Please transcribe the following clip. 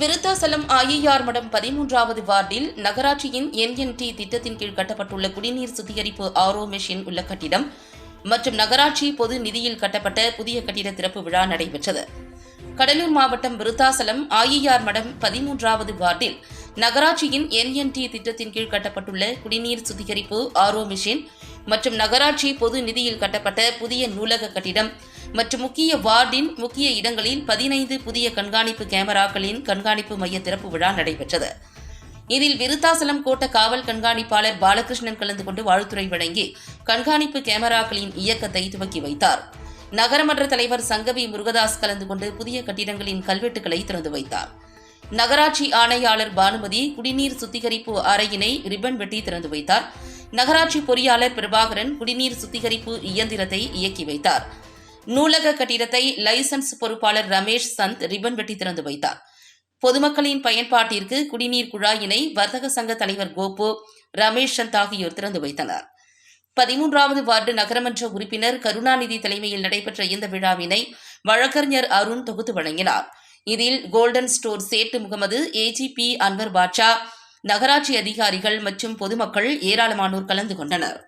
Virudhachalam IAR மடம் பதிமூன்றாவது வார்டில் நகராட்சியின் என்என்டி திட்டத்தின் கீழ் கட்டப்பட்டுள்ள குடிநீர் சுத்திகரிப்பு ஆரோ மெஷின் உள்ள கட்டிடம் மற்றும் நகராட்சி பொது நிதியில் கட்டப்பட்ட புதிய கட்டிட திறப்பு விழா நடைபெற்றது. கடலூர் மாவட்டம் விருத்தாசலம் ஐஏஆர் மடம் பதிமூன்றாவது வார்டில் நகராட்சியின் என்என்டி திட்டத்தின் கீழ் கட்டப்பட்டுள்ள குடிநீர் சுத்திகரிப்பு ஆரோ மிஷின் மற்றும் நகராட்சி பொது நிதியில் கட்டப்பட்ட புதிய நூலக கட்டிடம் மற்றும் முக்கிய வார்டின் முக்கிய இடங்களில் பதினைந்து புதிய கண்காணிப்பு கேமராக்களின் கண்காணிப்பு மைய திறப்பு விழா நடைபெற்றது. இதில் விருத்தாசலம் கோட்ட காவல் கண்காணிப்பாளர் பாலகிருஷ்ணன் கலந்து கொண்டு வாழ்த்துறை வழங்கி கண்காணிப்பு கேமராக்களின் இயக்கத்தை துவக்கி வைத்தார். நகரமன்ற தலைவர் சங்கவி முருகதாஸ் கலந்து கொண்டு புதிய கட்டிடங்களின் கல்வெட்டுகளை திறந்து வைத்தார். நகராட்சி ஆணையாளர் பானுமதி குடிநீர் சுத்திகரிப்பு அறையினை ரிப்பன் வெட்டி திறந்து வைத்தார். நகராட்சி பொறியாளர் பிரபாகரன் குடிநீர் சுத்திகரிப்பு இயந்திரத்தை இயக்கி வைத்தார். நூலக கட்டிடத்தை லைசன்ஸ் பொறுப்பாளர் ரமேஷ் சந்த் ரிப்பன் வெட்டி திறந்து வைத்தார். பொதுமக்களின் பயன்பாட்டிற்கு குடிநீர் குழாயினை வர்த்தக சங்க தலைவர் கோபு ரமேஷ் சந்த் ஆகியோர் திறந்து வைத்தனர். பதிமூன்றாவது வார்டு நகரமன்ற உறுப்பினர் கருணாநிதி தலைமையில் நடைபெற்ற இந்த விழாவினை வழக்கறிஞர் அருண் தொகுத்து வழங்கினார். இதில் golden store Settu Mohammed AGP Anwar Basha நகராட்சி அதிகாரிகள் மற்றும் பொதுமக்கள் ஏராளமானோர் கலந்து கொண்டனர்.